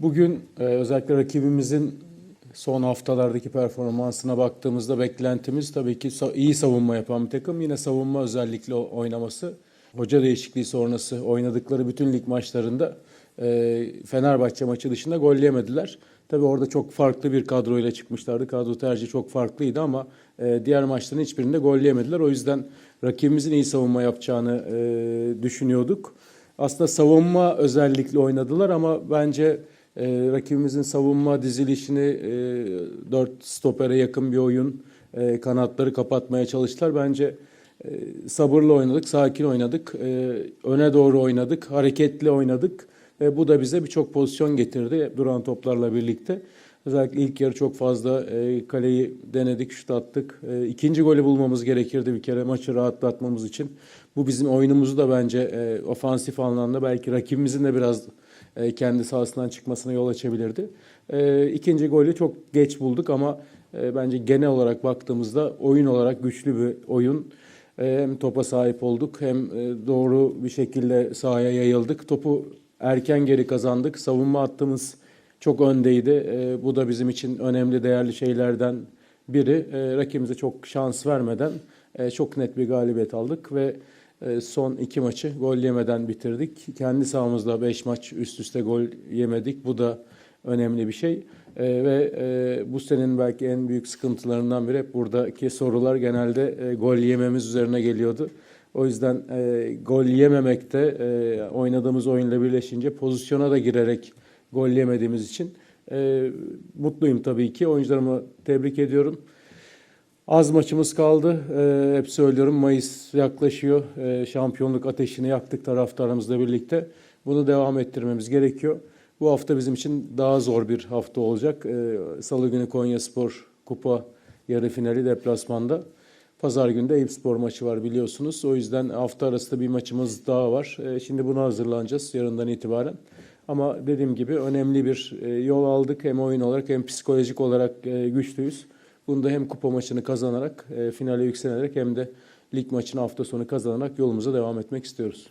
Bugün e, özellikle rakibimizin son haftalardaki performansına baktığımızda beklentimiz tabii ki iyi savunma yapan bir takım. Yine savunma özellikle oynaması. Hoca değişikliği sonrası oynadıkları bütün lig maçlarında e, Fenerbahçe maçı dışında gol yemediler. Tabii orada çok farklı bir kadroyla çıkmışlardı. Kadro tercihi çok farklıydı ama e, diğer maçların hiçbirinde gol yemediler. O yüzden rakibimizin iyi savunma yapacağını e, düşünüyorduk. Aslında savunma özellikle oynadılar ama bence e, rakibimizin savunma dizilişini e, dört stopere yakın bir oyun e, kanatları kapatmaya çalıştılar. Bence e, sabırlı oynadık, sakin oynadık, e, öne doğru oynadık, hareketli oynadık ve bu da bize birçok pozisyon getirdi duran toplarla birlikte. Özellikle ilk yarı çok fazla e, kaleyi denedik, şut attık. E, ikinci golü bulmamız gerekirdi bir kere maçı rahatlatmamız için. Bu bizim oyunumuzu da bence e, ofansif anlamda belki rakibimizin de biraz e, kendi sahasından çıkmasına yol açabilirdi. E, ikinci golü çok geç bulduk ama e, bence genel olarak baktığımızda oyun olarak güçlü bir oyun. E, hem topa sahip olduk hem e, doğru bir şekilde sahaya yayıldık. Topu erken geri kazandık. Savunma hattımız çok öndeydi. E, bu da bizim için önemli, değerli şeylerden biri. E, rakibimize çok şans vermeden e, çok net bir galibiyet aldık ve e, son iki maçı gol yemeden bitirdik. Kendi sahamızda beş maç üst üste gol yemedik. Bu da önemli bir şey. E, ve e, bu senenin belki en büyük sıkıntılarından biri hep buradaki sorular genelde e, gol yememiz üzerine geliyordu. O yüzden e, gol yememekte e, oynadığımız oyunla birleşince pozisyona da girerek gol yemediğimiz için e, mutluyum tabii ki. Oyuncularımı tebrik ediyorum. Az maçımız kaldı. E, hep söylüyorum Mayıs yaklaşıyor. E, şampiyonluk ateşini yaktık taraftarımızla birlikte. Bunu devam ettirmemiz gerekiyor. Bu hafta bizim için daha zor bir hafta olacak. E, Salı günü Konyaspor Kupa yarı finali deplasmanda. Pazar günü de Eyüpspor maçı var biliyorsunuz. O yüzden hafta arasında bir maçımız daha var. E, şimdi buna hazırlanacağız yarından itibaren. Ama dediğim gibi önemli bir e, yol aldık. Hem oyun olarak hem psikolojik olarak e, güçlüyüz. Bunu da hem kupa maçını kazanarak, e, finale yükselerek hem de lig maçını hafta sonu kazanarak yolumuza devam etmek istiyoruz.